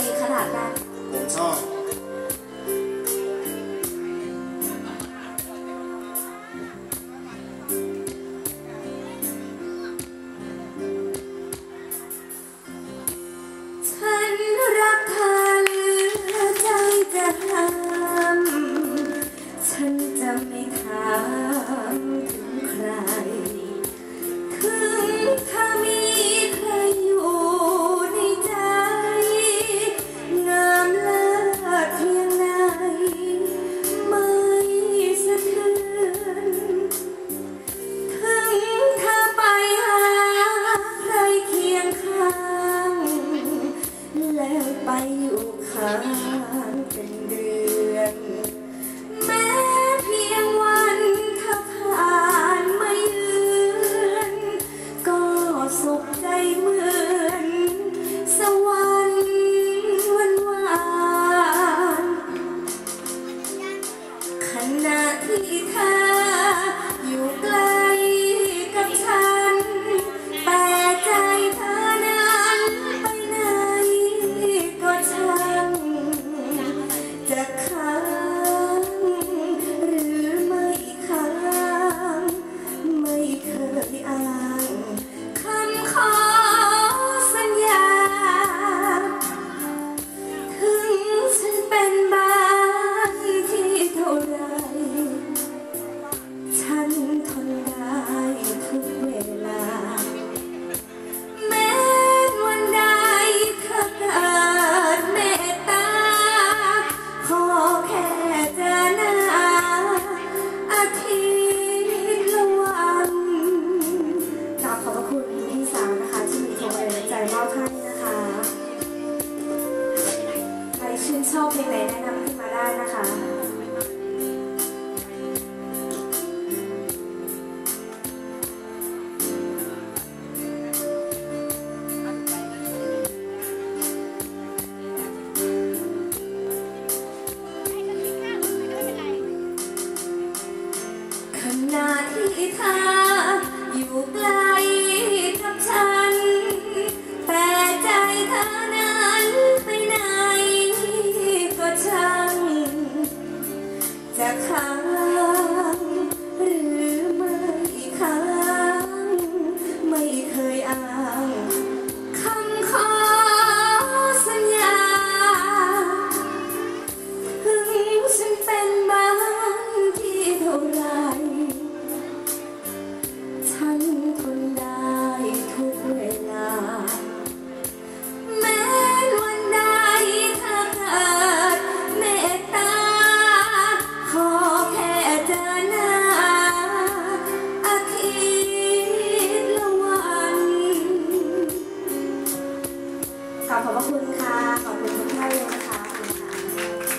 可以看到他脸上 ค้างเป็นเดือน แม้เพียงวันถ้าผ่านไม่เลือน ก็สุขใจเหมือน สวรรค์วันวานขณะที่เธอ ชอบเพลงไหนแนะนำขึ้นมาได้นะคะขณะที่เธอ ขอขอบพระคุณค่ะ ขอบคุณทุกท่านเลยนะคะ